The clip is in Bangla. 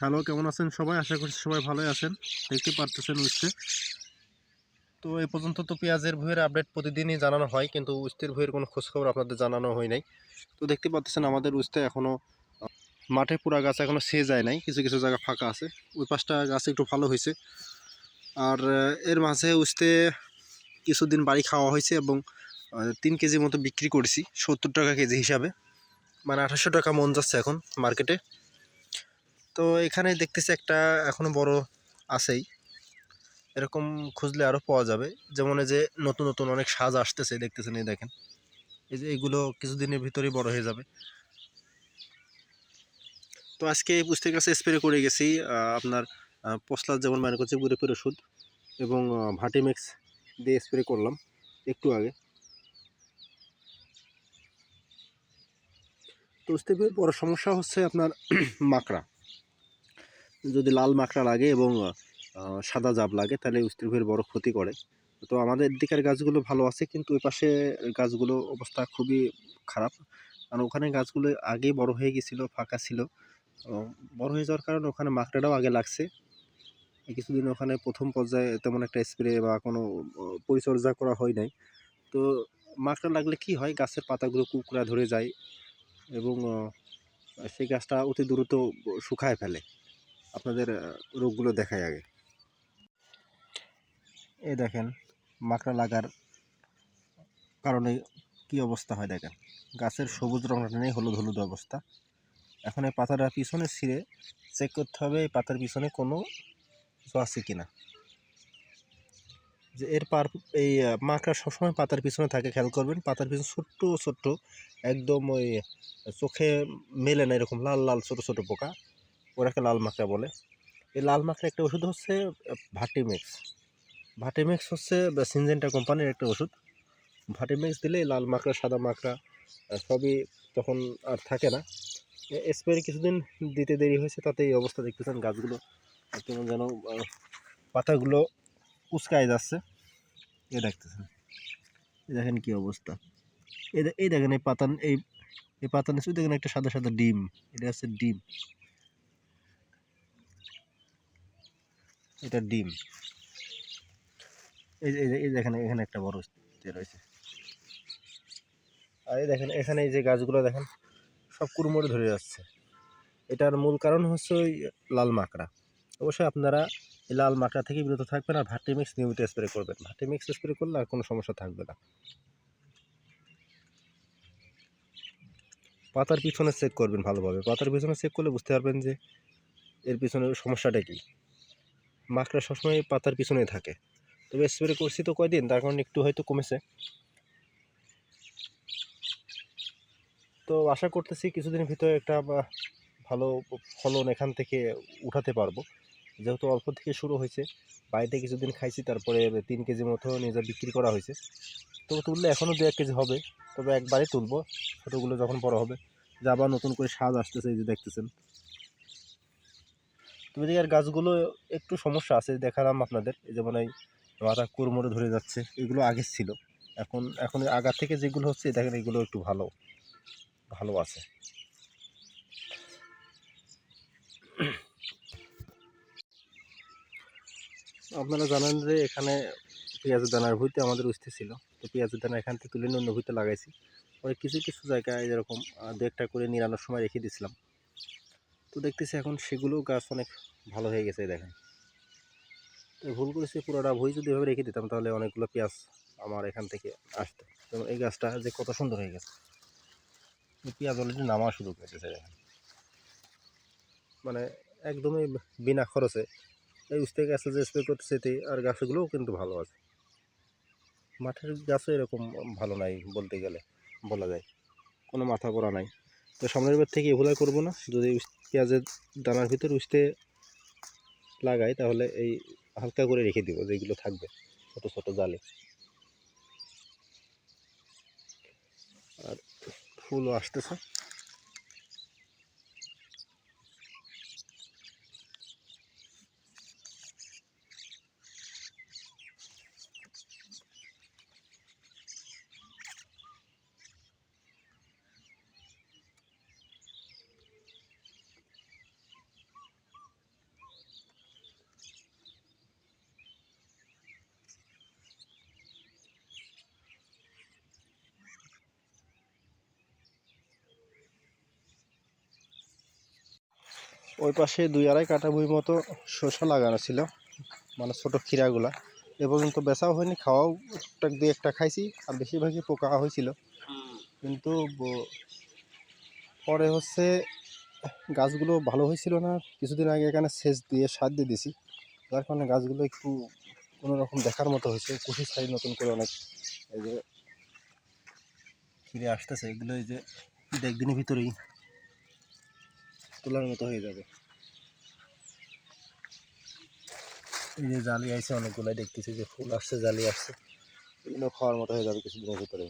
হ্যালো, কেমন আছেন সবাই? আশা করছি সবাই ভালোই আছেন। দেখতে পারতেছেন উঠতে তো এই পর্যন্ত তো পেঁয়াজের ভুঁয়ের আপডেট প্রতিদিনই জানানো হয়, কিন্তু উস্তের ভুঁয়ের কোনো খোঁজখবর আপনাদের জানানো হয় নাই। তো দেখতে পাচ্ছেন আমাদের উস্তে এখনও মাঠে পুরা গাছ এখনও সে যায় নাই, কিছু কিছু জায়গা ফাঁকা আছে। ওই পাশটা গাছ একটু ভালো হয়েছে। আর এর মাঝে উস্তে কিছুদিন বাড়ি খাওয়া হয়েছে এবং তিন কেজি মতো বিক্রি করেছি, সত্তর টাকা কেজি হিসাবে। মানে আঠাশশো টাকা মন যাচ্ছে এখন মার্কেটে। তো এখানে দেখতেছি একটা এখনও বড় আছেই। এরকম খুঁজলে আরও পাওয়া যাবে। যেমন এই যে নতুন নতুন অনেক সাজ আসতেছে, দেখতেছেন এই দেখেন। এই যে এগুলো কিছুদিনের ভিতরেই বড় হয়ে যাবে। তো আজকে এই পুস্তের কাছে স্প্রে করে গেছি আপনার পশলার যেমন মানে করছে গুড়েপের ওষুধ এবং ভাটিমিক্স দিয়ে স্প্রে করলাম একটু আগে। তো উস্তেপের বড় সমস্যা হচ্ছে আপনার মাকড়া। যদি লাল মাকড়া লাগে এবং সাদা জাব লাগে, তাহলে উস্ত্রিভের বড় ক্ষতি করে। তো আমাদের দিকের গাছগুলো ভালো আছে, কিন্তু ওই পাশে গাছগুলো অবস্থা খুবই খারাপ। কারণ ওখানে গাছগুলো আগেই বড় হয়ে গেছিল, ফাঁকা ছিল। বড় হয়ে যাওয়ার কারণে ওখানে মাকড়াটাও আগে লাগছে। কিছুদিন ওখানে প্রথম পর্যায়ে তেমন একটা স্প্রে বা কোনো পরিচর্যা করা হয় নাই। তো মাকড়া লাগলে কি হয়, গাছের পাতাগুলো কুকড়া ধরে যায় এবং সেই গাছটা অতি দ্রুত শুকায় ফেলে। আপনাদের রোগগুলো দেখায় আগে। এই দেখেন, মাকড়া লাগার কারণে কি অবস্থা হয় দেখেন। গাছের সবুজ রঙটা নেই, হলুদ হলুদ অবস্থা। এখন এই পাতাটা পিছনে ছিঁড়ে চেক করতে হবে, এই পাতার পিছনে কোনো কিছু আছে কি না যে এর পার, এই মাকড়া সবসময় পাতার পিছনে থাকে, খেয়াল করবেন, পাতার পিছনে ছোট্ট ছোট্ট, একদম ওই চোখে মেলে না এরকম, লাল লাল, ছোট ছোট পোকা। ওরাকে লাল মাকড়া বলে। এই লাল মাকড়া একটা ওষুধ হচ্ছে ভাটিমিক্স। ভাটিমিক্স হচ্ছে সিনজেন্টা কোম্পানির একটা ওষুধ। ভাটিমিক্স দিলে লাল মাকড়া সাদা মাকড়া সবই তখন আর থাকে না। স্প্রে কিছুদিন দিতে দেরি হয়েছে, তাতে এই অবস্থা দেখতেছেন, গাছগুলো কেমন যেন পাতাগুলো উস্কায় যাচ্ছে। এ দেখতেছেন দেখেন কি অবস্থা। এই দেখেন এই পাতান, এই এই পাতা নিচে দেখেন একটা সাদা সাদা ডিম, এটা হচ্ছে ডিম। এটা ডিম। এই যে, এই দেখেন এখানে একটা বড় ইয়ে রয়েছে। আর এই দেখেন, এখানে এই যে গাছগুলো দেখেন, সব কুড়মুড়ে ধরে যাচ্ছে। এটার মূল কারণ হচ্ছে ওই লাল মাকড়া। অবশ্যই আপনারা এই লাল মাকড়া থেকে বিরত থাকবেন আর ভাটিমিক্স নিয়মিত স্প্রে করবেন। ভাটিমিক্স স্প্রে করলে আর কোনো সমস্যা থাকবে না। পাতার পিছনে চেক করবেন ভালোভাবে। পাতার পিছনে চেক করলে বুঝতে পারবেন যে এর পিছনে সমস্যাটা কী। মাকড়া সবসময় পাতার পিছনে থাকে। তবে স্প্রে করছি তো কয়দিন, তার কারণে একটু হয়তো কমেছে। তো আশা করতেছি কিছুদিনের ভিতরে একটা ভালো ফলন এখান থেকে উঠাতে পারব। যেহেতু অল্প থেকে শুরু হয়েছে, বাড়িতে কিছুদিন খাইছি, তারপরে তিন কেজি মতো নিজে বিক্রি করা হয়েছে। তো তুললে এখনও দু এক কেজি হবে, তবে একবারে তুলবো। ছোটোগুলো যখন বড় হবে, যে আবার নতুন করে স্বাদ আসতেছে এই যে দেখতেছেন। তবে এদিকে আর গাছগুলো একটু সমস্যা আছে দেখালাম আপনাদের। যেমন এই মাথা কুড়মুড়ে ধরে যাচ্ছে এগুলো আগে ছিল। এখন এখন আগা থেকে যেগুলো হচ্ছে দেখেন এগুলো একটু ভালো ভালো আছে। আপনারা জানেন যে এখানে পেঁয়াজের দানার ভুঁইতে আমাদের উঠতে ছিল। তো পেঁয়াজের দানা এখান থেকে তুলে নিয়ে অন্য ভুঁইতে লাগাইছি। পরে কিছু কিছু জায়গায় এরকম আহ, দু একটা করে নিরানোর সময় রেখে দিয়েছিলাম। তো দেখতেছি এখন সেগুলো গাছ অনেক ভালো হয়ে গেছে দেখেন। তো ভুল করেছি, পুরোটা ভুঁই যদি এভাবে রেখে দিতাম, তাহলে অনেকগুলো পেঁয়াজ আমার এখান থেকে আসতো। যেমন এই গাছটা যে কত সুন্দর হয়ে গেছে। পেঁয়াজ অলরেডি নামা শুরু করেছে দেখেন। মানে একদমই বিনা খরচে এই উস্তে গাছে যে স্প্রে করতেছে আর গাছগুলোও কিন্তু ভালো আছে। মাঠের গাছও এরকম ভালো নাই বলতে গেলে, বলা যায়। কোনো মাথা করা নাই। তো সামনের বার থেকে এগুলো করব না। যদি পেঁয়াজের দানার ভিতর উস্তে লাগাই, তাহলে এই হালকা করে রেখে দিব যেগুলো থাকবে, ছোটো ছোটো জালে। আর ফুলও আসতেছে। ওই পাশে দুই আড়াই কাটা বই মতো শসা লাগানো ছিল মানে ছোট খিরাগুলা এ পর্যন্ত বেচাও হয়নি, খাওয়াও টুকটাক দিয়ে একটা খাইছি, আর বেশিরভাগই পোকা হয়েছিল। কিন্তু পরে হচ্ছে গাছগুলো ভালো হয়েছিল না, কিছুদিন আগে এখানে সেচ দিয়ে সার দিয়ে দিছি। যার কারণে গাছগুলো একটু কোনো রকম দেখার মতো হয়েছে কুশি সাইজ নতুন করে অনেক এই যে, ফিরে আসতেছে। এগুলো এই যে দেখ দিনের ভিতরেই তোলার মতো হয়ে যাবে। এই যে জালি আইছে, অনেকগুলাই দেখতেছি যে ফুল আসছে, জালি আসছে। এগুলো খাওয়ার মতো হয়ে যাবে কিছুদিনের ভিতরে।